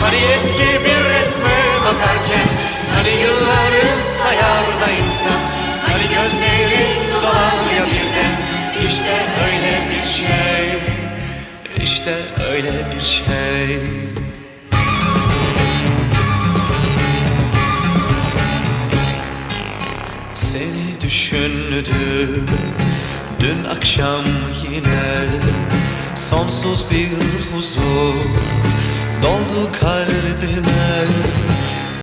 Hani eski bir resme bakarken Hani yılları sayar da insan Hani gözleri dolar ya birden. İşte öyle bir şey. İşte öyle bir şey. Seni düşündüm dün akşam yine. Sonsuz bir huzur doldu kalbime